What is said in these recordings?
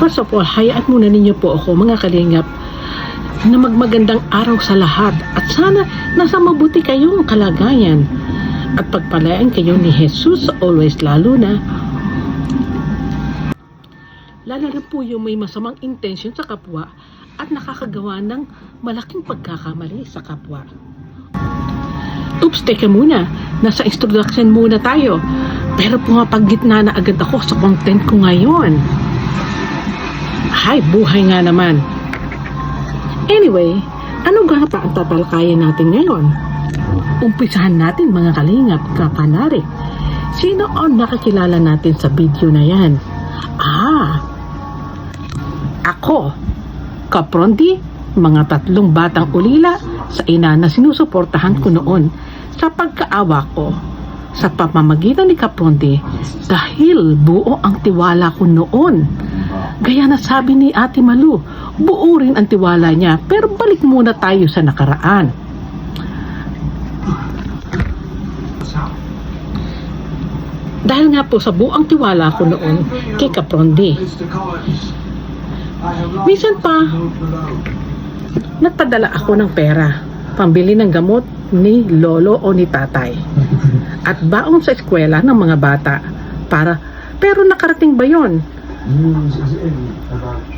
First of all, hayaan muna ninyo po ako mga kalingap na magmagandang araw sa lahat at sana nasa mabuti kayong kalagayan at pagpalain kayo ni Jesus always lalo na lalo na po yung may masamang intention sa kapwa at nakakagawa ng malaking pagkakamali sa kapwa. Oops, teka muna. Nasa introduction muna tayo. Pero pumapagitna na agad ako sa content ko ngayon. Hay, buhay nga naman. Anyway, ano nga ba ang tatalakayan natin ngayon? Umpisahan natin mga kalingap, kapanarik. Sino ang nakakilala natin sa video na yan? Ah, ako, Kaprondi, mga tatlong batang ulila sa ina na sinusuportahan ko noon sa pagkaawa ko sa pamamagitan ni Kaprondi dahil buo ang tiwala ko noon. Gaya na sabi ni Ate Malu, buo rin ang tiwala niya pero balik muna tayo sa nakaraan. Dahil nga po sa buong tiwala ko noon kay Kaprondi. Minsan pa, nagpadala ako ng pera pambili ng gamot ni lolo o ni tatay at baon sa eskwela ng mga bata para pero nakarating ba yon?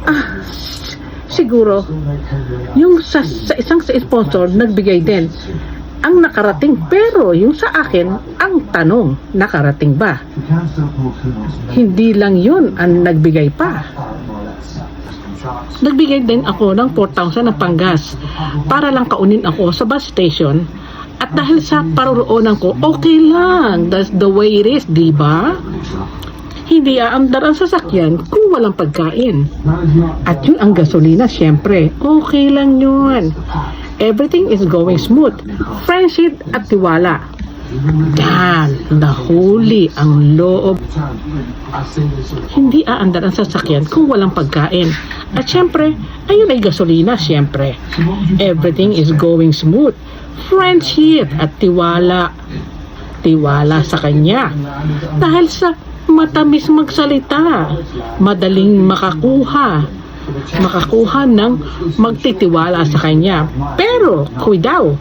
Ah, s- siguro yung sa, sa isang sa sponsor nagbigay din ang nakarating pero yung sa akin ang tanong nakarating ba hindi lang yun ang nagbigay pa Nagbigay din ako ng 4,000 ng panggas para lang kaunin ako sa bus station. At dahil sa paroroonan ko, okay lang. That's the way it is, di ba? Hindi aamdar ang sasakyan kung walang pagkain. At yun ang gasolina, syempre. Okay lang yun. Everything is going smooth. Friendship at tiwala. Yan, nahuli ang loob hindi aandar ang sasakyan kung walang pagkain. At syempre, ayun ay gasolina, syempre. Everything is going smooth. Friendship at tiwala. Tiwala sa kanya. Dahil sa matamis magsalita, madaling makakuha. Makakuha ng magtitiwala sa kanya. Pero, kuidaw,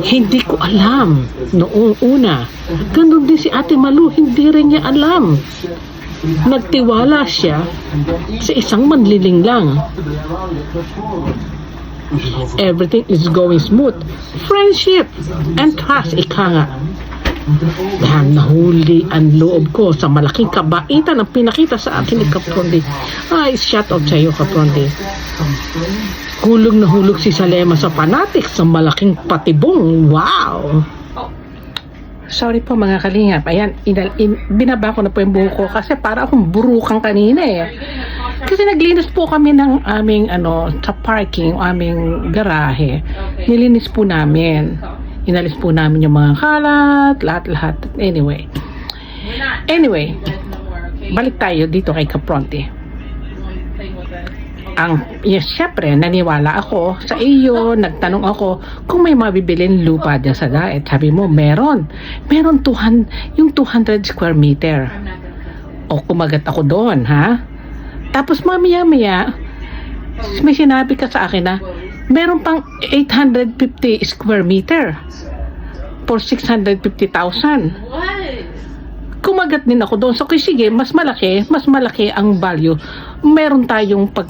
hindi ko alam noong una. Ganon din si Ate Malu, hindi rin niya alam. Nagtiwala siya sa isang manliling lang. Everything is going smooth. Friendship and trust, ika nga. Yan, nahuli ang loob ko sa malaking kabaitan ang pinakita sa akin ni Kaprondi. Ay, shout out sa iyo, Kaprondi. Hulog na hulog si Salema sa fanatics sa malaking patibong. Wow! Sorry po mga kalingap. Ayan, inal, in, binaba ko na po yung buhok ko kasi para akong burukan kanina eh. Kasi naglinis po kami ng aming ano, sa parking, aming garahe. Nilinis po namin. Inalis po namin yung mga kalat, lahat-lahat. Anyway. Anyway, balik tayo dito kay Capronte ang yes, syempre naniwala ako sa iyo nagtanong ako kung may mabibilin lupa dyan sa daet. Sabi mo meron. Meron 200 yung 200 square meter. O kumagat ako doon ha? Tapos mamaya maya may sinabi ka sa akin na meron pang 850 square meter for 650,000 kumagat din ako doon. So, kaya sige, mas malaki, mas malaki ang value. Meron tayong pag,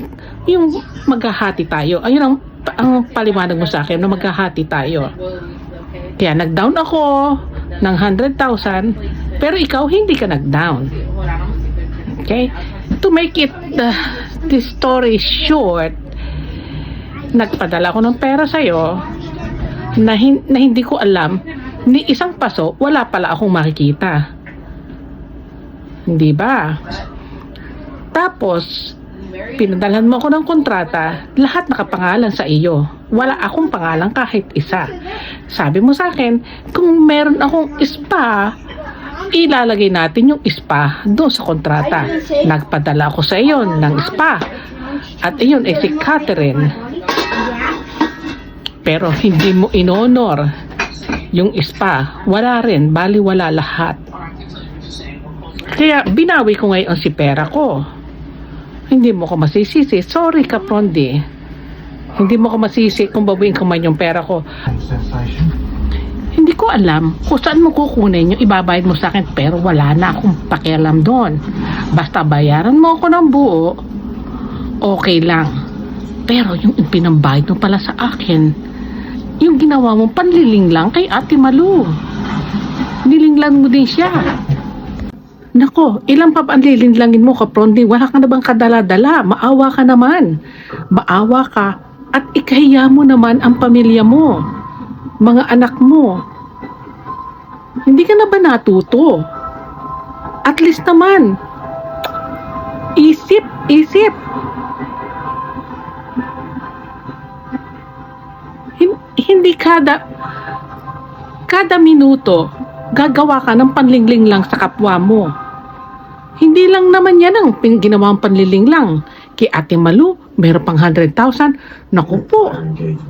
yung maghahati tayo. Ayun ang, ang paliwanag mo sa akin na maghahati tayo. Kaya nag-down ako ng 100,000, pero ikaw hindi ka nag-down. Okay? To make it the, the story short, nagpadala ko ng pera sa'yo na, hin- na hindi ko alam ni isang paso, wala pala akong makikita. Hindi ba? Tapos, pinadalhan mo ako ng kontrata, lahat nakapangalan sa iyo. Wala akong pangalan kahit isa. Sabi mo sa akin, kung meron akong spa, ilalagay natin yung spa doon sa kontrata. Nagpadala ako sa iyo ng spa. At iyon ay si Catherine. Pero hindi mo inonor yung spa. Wala rin, bali wala lahat. Kaya binawi ko ngayon si pera ko. Hindi mo ko masisisi. Sorry, Kaprondi. Hindi mo ko masisi kung babuin ko man yung pera ko. Hindi ko alam kung saan mo kukunin yung ibabayad mo sa akin pero wala na akong pakialam doon. Basta bayaran mo ako ng buo, okay lang. Pero yung pinambayad mo pala sa akin, yung ginawa mo panliling lang kay Ate Malu. Nilinglan mo din siya. Nako, ilang pa ba ang lilinlangin mo, kaprondi? Wala ka na bang kadala-dala? Maawa ka naman. Maawa ka at ikahiya mo naman ang pamilya mo mga anak mo. Hindi ka na ba natuto? At least naman, isip, isip. Hindi kada kada minuto gagawa ka ng panlingling lang sa kapwa mo. Hindi lang naman yan ang ginawang panliling lang. Kay Ate Malu, meron pang 100,000. Naku po,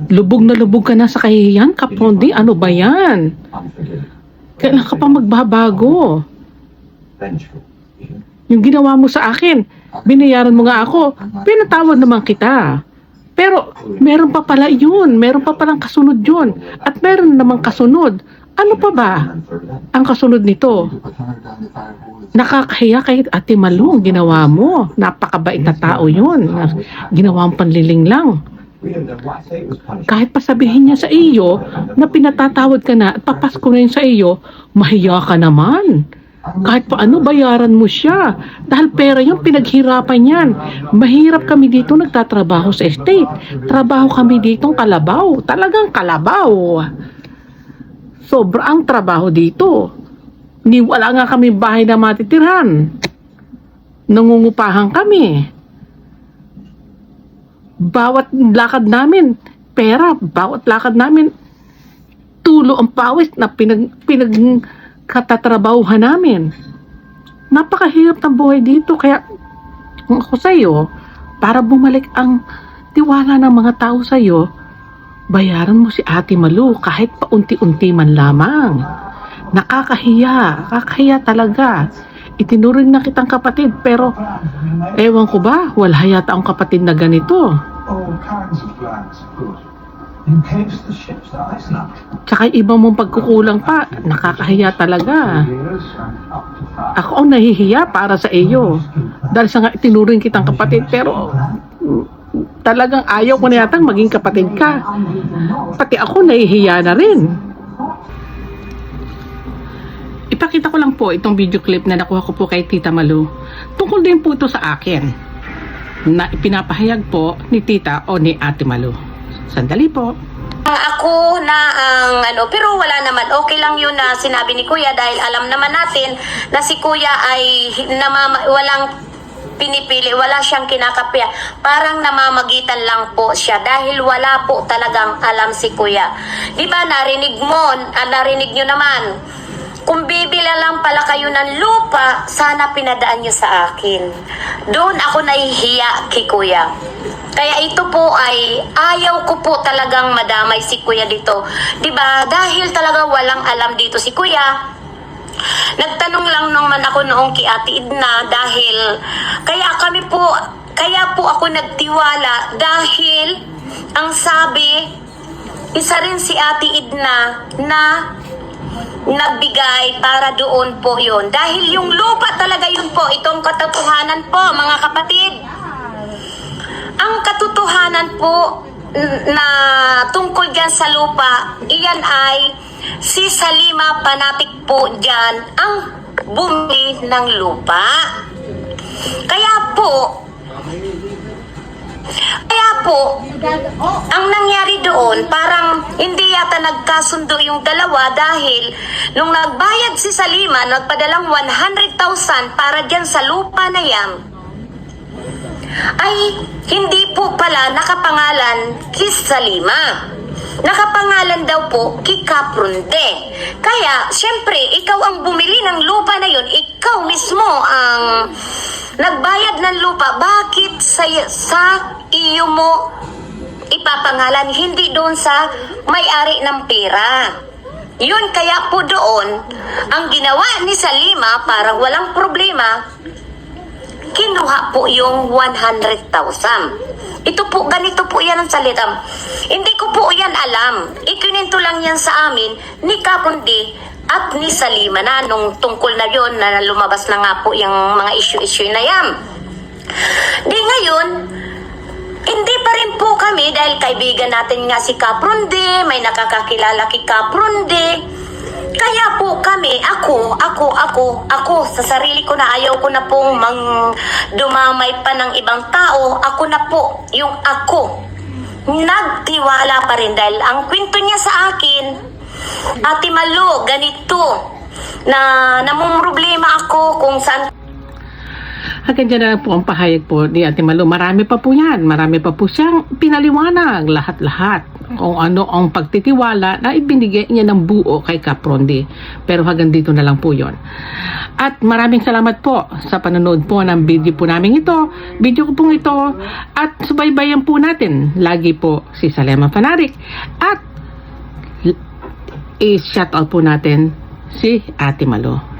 lubog na lubog ka na sa kahihiyan, kapondi. Ano ba yan? Kailan ka pa magbabago? Yung ginawa mo sa akin, binayaran mo nga ako, pinatawad naman kita. Pero, meron pa pala yun. Meron pa palang kasunod yun. At meron namang kasunod. Ano pa ba ang kasunod nito? Nakakahiya kay Ate Malu ang ginawa mo. Napakabait na tao yun. Na ginawa ang panliling lang. Kahit pa sabihin niya sa iyo na pinatatawad ka na at papasko na yun sa iyo, mahiya ka naman. Kahit pa ano, bayaran mo siya. Dahil pera yung pinaghirapan yan. Mahirap kami dito nagtatrabaho sa estate. Trabaho kami dito kalabaw. Talagang kalabaw. Sobra ang trabaho dito. Ni wala nga kami bahay na matitirhan. Nangungupahan kami. Bawat lakad namin, pera, bawat lakad namin, tulo ang pawis na pinag, pinag katatrabahuhan namin. Napakahirap ng buhay dito. Kaya, kung ako sa'yo, para bumalik ang tiwala ng mga tao sa'yo, bayaran mo si Ate Malu kahit paunti-unti man lamang. Nakakahiya. Nakakahiya talaga. Itinuring na kitang kapatid pero ewan ko ba, wala yata ang kapatid na ganito. All kinds of plans, of Tsaka iba mong pagkukulang pa, nakakahiya talaga. Ako ang nahihiya para sa iyo. Dahil sa nga itinuring kitang kapatid, pero talagang ayaw ko na yatang maging kapatid ka. Pati ako nahihiya na rin. Ipakita ko lang po itong video clip na nakuha ko po kay Tita Malu. Tungkol din po ito sa akin na ipinapahayag po ni Tita o ni Ate Malu. Sandali po. Ang ako na ang ano, pero wala naman, okay lang yun na sinabi ni Kuya dahil alam naman natin na si Kuya ay namama, walang pinipili, wala siyang kinakapya. Parang namamagitan lang po siya dahil wala po talagang alam si Kuya. Di ba narinig mo, ah, narinig nyo naman, kung bibila lang pala kayo ng lupa, sana pinadaan nyo sa akin. Doon ako nahihiya kay Kuya. Kaya ito po ay ayaw ko po talagang madamay si Kuya dito. 'Di ba? Dahil talaga walang alam dito si Kuya. Nagtanong lang naman ako noong kay Ate Idna dahil kaya kami po kaya po ako nagtiwala dahil ang sabi isa rin si Ate Idna na nagbigay para doon po yon dahil yung lupa talaga yun po itong katotohanan po mga kapatid katotohanan po na tungkol dyan sa lupa, iyan ay si Salima Panapik po dyan ang bumili ng lupa. Kaya po, kaya po, ang nangyari doon, parang hindi yata nagkasundo yung dalawa dahil nung nagbayad si Salima, nagpadalang 100,000 para dyan sa lupa na yan, ay hindi po pala nakapangalan kay Salima. Nakapangalan daw po kay Kapronde. Kaya, syempre, ikaw ang bumili ng lupa na yun, ikaw mismo ang nagbayad ng lupa. Bakit sa, sa iyo mo ipapangalan, hindi doon sa may-ari ng pera? Yun kaya po doon, ang ginawa ni Salima, parang walang problema, kinuha po yung 100,000. Ito po, ganito po yan ang salita. Hindi ko po yan alam. Ikininto lang yan sa amin ni Kapundi at ni Salima na nung tungkol na yon na lumabas na nga po yung mga issue-issue na yan. Di ngayon, hindi pa rin po kami dahil kaibigan natin nga si Kaprundi, may nakakakilala kay Kaprundi. Kaya po kami, ako, ako, ako, ako, sa sarili ko na ayaw ko na pong mang dumamay pa ng ibang tao, ako na po, yung ako. Nagtiwala pa rin dahil ang kwento niya sa akin, Ate Malo, ganito, na namumroblema ako kung saan Hanggang dyan na po ang pahayag po ni Ate Malu. Marami pa po yan. Marami pa po siyang pinaliwanag lahat-lahat kung ano ang pagtitiwala na ibinigay niya ng buo kay Caprondi. Pero hanggang dito na lang po yon. At maraming salamat po sa panonood po ng video po namin ito. Video ko pong ito. At subaybayan po natin lagi po si Salema Fanarik. At i-shout out po natin si Ate Malu.